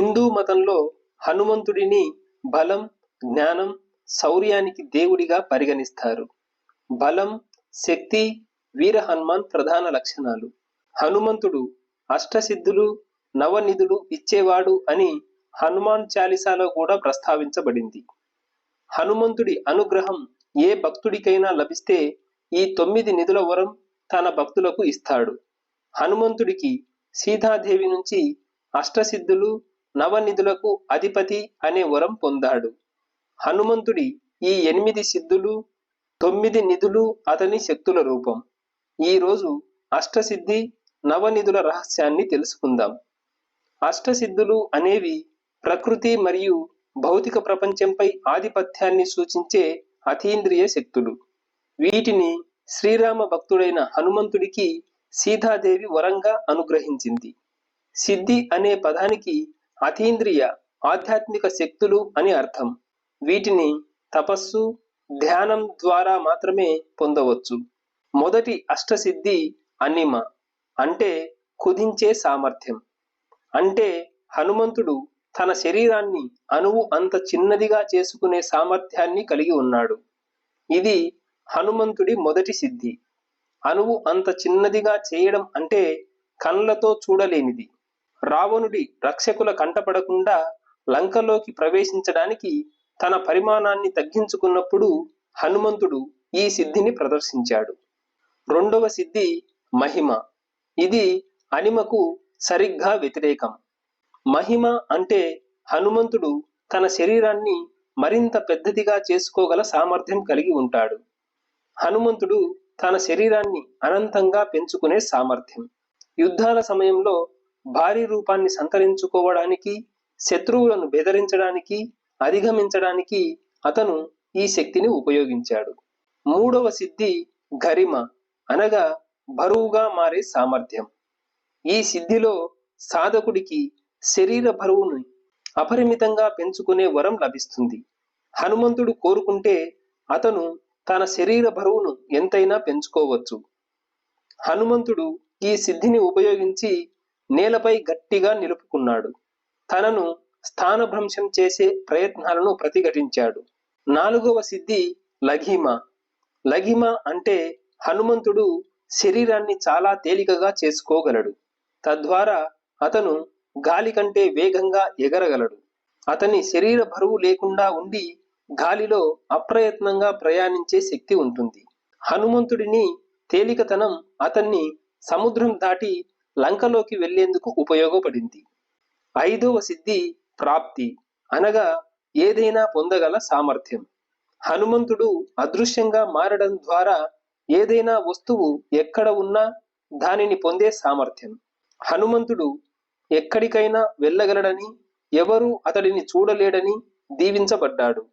హిందూ మతంలో హనుమంతుడిని బలం జ్ఞానం శౌర్యానికి దేవుడిగా పరిగణిస్తారు. బలం శక్తి వీర హనుమాన్ ప్రధాన లక్షణాలు. హనుమంతుడు అష్టసిద్ధులు నవనిధులు ఇచ్చేవాడు అని హనుమాన్ చాలీసాలో కూడా ప్రస్తావించబడింది. హనుమంతుడి అనుగ్రహం ఏ భక్తుడికైనా లభిస్తే ఈ తొమ్మిది నిధుల వరం తన భక్తులకు ఇస్తాడు. హనుమంతుడికి సీతాదేవి నుంచి అష్టసిద్ధులు నవనిధులకు అధిపతి అనే వరం పొందాడు. హనుమంతుడి ఈ ఎనిమిది సిద్ధులు తొమ్మిది నిధులు అతని శక్తుల రూపం. ఈ రోజు అష్టసిద్ధి నవనిధుల రహస్యాన్ని తెలుసుకుందాం. అష్టసిద్ధులు అనేవి ప్రకృతి మరియు భౌతిక ప్రపంచంపై ఆధిపత్యాన్ని సూచించే అతీంద్రియ శక్తులు. వీటిని శ్రీరామ భక్తుడైన హనుమంతుడికి సీతాదేవి వరంగా అనుగ్రహించింది. సిద్ధి అనే పదానికి అతీంద్రియ ఆధ్యాత్మిక శక్తులు అని అర్థం. వీటిని తపస్సు ధ్యానం ద్వారా మాత్రమే పొందవచ్చు. మొదటి అష్టసిద్ధి అనిమ అంటే కుదించే సామర్థ్యం. అంటే హనుమంతుడు తన శరీరాన్ని అణువు అంత చిన్నదిగా చేసుకునే సామర్థ్యాన్ని కలిగి ఉన్నాడు. ఇది హనుమంతుడి మొదటి సిద్ధి. అణువు అంత చిన్నదిగా చేయడం అంటే కళ్ళతో చూడలేనిది. రావణుడి రక్షకుల కంటపడకుండా లంకలోకి ప్రవేశించడానికి తన పరిమాణాన్ని తగ్గించుకున్నప్పుడు హనుమంతుడు ఈ సిద్ధిని ప్రదర్శించాడు. రెండవ సిద్ధి మహిమ. ఇది అనిమకు సరిగ్గా వ్యతిరేకం. మహిమ అంటే హనుమంతుడు తన శరీరాన్ని మరింత పెద్దదిగా చేసుకోగల సామర్థ్యం కలిగి ఉంటాడు. హనుమంతుడు తన శరీరాన్ని అనంతంగా పెంచుకునే సామర్థ్యం. యుద్ధాల సమయంలో భారీ రూపాన్ని సంతరించుకోవడానికి శత్రువులను బెదిరించడానికి అధిగమించడానికి అతను ఈ శక్తిని ఉపయోగించాడు. మూడవ సిద్ధి గరిమ అనగా బరువుగా మారే సామర్థ్యం. ఈ సిద్ధిలో సాధకుడికి శరీర బరువును అపరిమితంగా పెంచుకునే వరం లభిస్తుంది. హనుమంతుడు కోరుకుంటే అతను తన శరీర బరువును ఎంతైనా పెంచుకోవచ్చు. హనుమంతుడు ఈ సిద్ధిని ఉపయోగించి నేలపై గట్టిగా నిలుపుకున్నాడు. తనను స్థానభ్రంశం చేసే ప్రయత్నాలను ప్రతిఘటించాడు. నాలుగవ సిద్ధి లఘిమ. లఘిమ అంటే హనుమంతుడు శరీరాన్ని చాలా తేలికగా చేసుకోగలడు. తద్వారా అతను గాలి కంటే వేగంగా ఎగరగలడు. అతని శరీర బరువు లేకుండా ఉండి గాలిలో అప్రయత్నంగా ప్రయాణించే శక్తి ఉంటుంది. హనుమంతుడిని తేలికతనం అతన్ని సముద్రం దాటి లంకలోకి వెళ్ళేందుకు ఉపయోగపడింది. ఐదవ సిద్ధి ప్రాప్తి. అనగా ఏదైనా పొందగల సామర్థ్యం. హనుమంతుడు అదృశ్యంగా మారడం ద్వారా ఏదైనా వస్తువు ఎక్కడ ఉన్నా దానిని పొందే సామర్థ్యం. హనుమంతుడు ఎక్కడికైనా వెళ్ళగలడని ఎవరూ అతడిని చూడలేడని దీవించబడ్డాడు.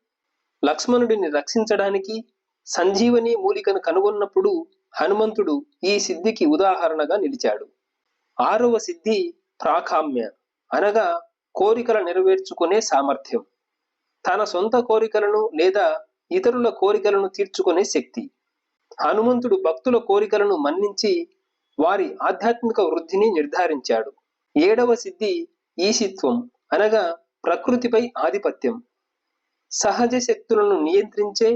లక్ష్మణుడిని రక్షించడానికి సంజీవని మూలికను కనుగొన్నప్పుడు హనుమంతుడు ఈ సిద్ధికి ఉదాహరణగా నిలిచాడు. ఆరవ సిద్ధి ప్రాకామ్య అనగా కోరికల నెరవేర్చుకునే సామర్థ్యం. తన సొంత కోరికలను లేదా ఇతరుల కోరికలను తీర్చుకునే శక్తి. హనుమంతుడు భక్తుల కోరికలను మన్నించి వారి ఆధ్యాత్మిక వృద్ధిని నిర్ధారించాడు. ఏడవ సిద్ధి ఈశిత్వం అనగా ప్రకృతిపై ఆధిపత్యం. సహజ శక్తులను నియంత్రించే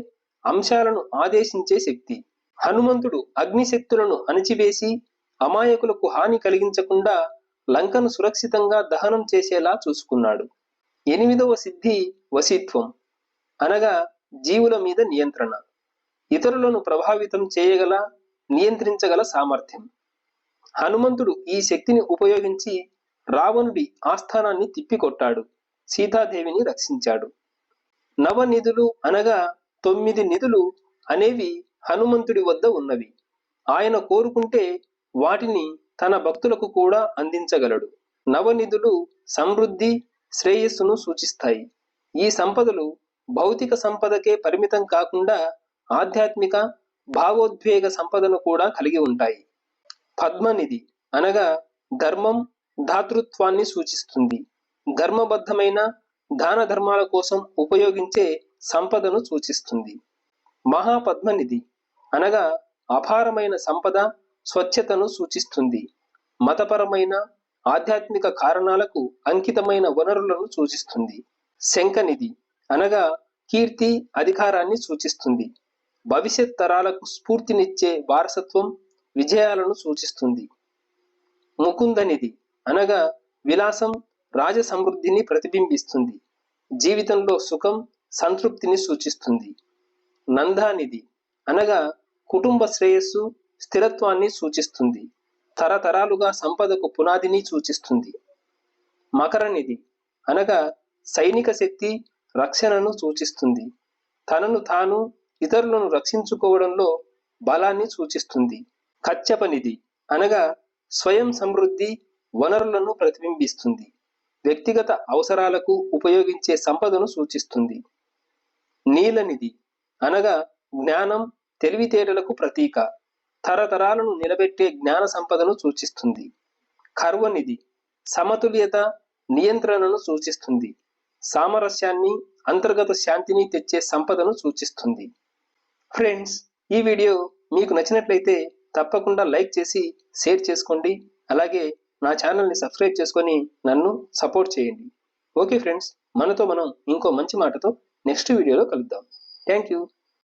అంశాలను ఆదేశించే శక్తి. హనుమంతుడు అగ్నిశక్తులను అణచివేసి అణిచివేసి అమాయకులకు హాని కలిగించకుండా లంకను సురక్షితంగా దహనం చేసేలా చూసుకున్నాడు. ఎనిమిదవ సిద్ధి వసీత్వం అనగా జీవుల మీద నియంత్రణ. ఇతరులను ప్రభావితం చేయగల నియంత్రించగల సామర్థ్యం. హనుమంతుడు ఈ శక్తిని ఉపయోగించి రావణుడి ఆస్థానాన్ని తిప్పికొట్టాడు. సీతాదేవిని రక్షించాడు. నవనిధులు అనగా తొమ్మిది నిధులు అనేవి హనుమంతుడి వద్ద ఉన్నవి. ఆయన కోరుకుంటే వాటిని తన భక్తులకు కూడా అందించగలడు. నవనిధులు సమృద్ధి శ్రేయస్సును సూచిస్తాయి. ఈ సంపదలు భౌతిక సంపదకే పరిమితం కాకుండా ఆధ్యాత్మిక భావోద్వేగ సంపదను కూడా కలిగి ఉంటాయి. పద్మనిధి అనగా ధర్మం ధాతృత్వాన్ని సూచిస్తుంది. ధర్మబద్ధమైన దాన ధర్మాల కోసం ఉపయోగించే సంపదను సూచిస్తుంది. మహాపద్మనిధి అనగా అపారమైన సంపద స్వచ్ఛతను సూచిస్తుంది. మతపరమైన ఆధ్యాత్మిక కారణాలకు అంకితమైన వనరులను సూచిస్తుంది. శంఖనిధి అనగా కీర్తి అధికారాన్ని సూచిస్తుంది. భవిష్యత్ తరాలకు స్ఫూర్తినిచ్చే వారసత్వం విజయాలను సూచిస్తుంది. ముకుందనిధి అనగా విలాసం రాజ సమృద్ధిని ప్రతిబింబిస్తుంది. జీవితంలో సుఖం సంతృప్తిని సూచిస్తుంది. నందానిధి అనగా కుటుంబ శ్రేయస్సు స్థిరత్వాన్ని సూచిస్తుంది. తరతరాలుగా సంపదకు పునాదిని సూచిస్తుంది. మకర నిధి అనగా సైనిక శక్తి రక్షణను సూచిస్తుంది. తనను తాను ఇతరులను రక్షించుకోవడంలో బలాన్ని సూచిస్తుంది. కచ్చప నిధి అనగా స్వయం సమృద్ధి వనరులను ప్రతిబింబిస్తుంది. వ్యక్తిగత అవసరాలకు ఉపయోగించే సంపదను సూచిస్తుంది. నీలనిధి అనగా జ్ఞానం తెలివితేటలకు ప్రతీక. తరతరాలను నిలబెట్టే జ్ఞాన సంపదను సూచిస్తుంది. కర్వనిధి సమతుల్యత నియంత్రణను సూచిస్తుంది. సామరస్యాన్ని అంతర్గత శాంతిని తెచ్చే సంపదను సూచిస్తుంది. ఫ్రెండ్స్ ఈ వీడియో మీకు నచ్చినట్లయితే తప్పకుండా లైక్ చేసి షేర్ చేసుకోండి. అలాగే నా ఛానల్ని సబ్స్క్రైబ్ చేసుకొని నన్ను సపోర్ట్ చేయండి. ఓకే ఫ్రెండ్స్ మనతో మనం ఇంకో మంచి మాటతో నెక్స్ట్ వీడియోలో కలుద్దాం. Thank you.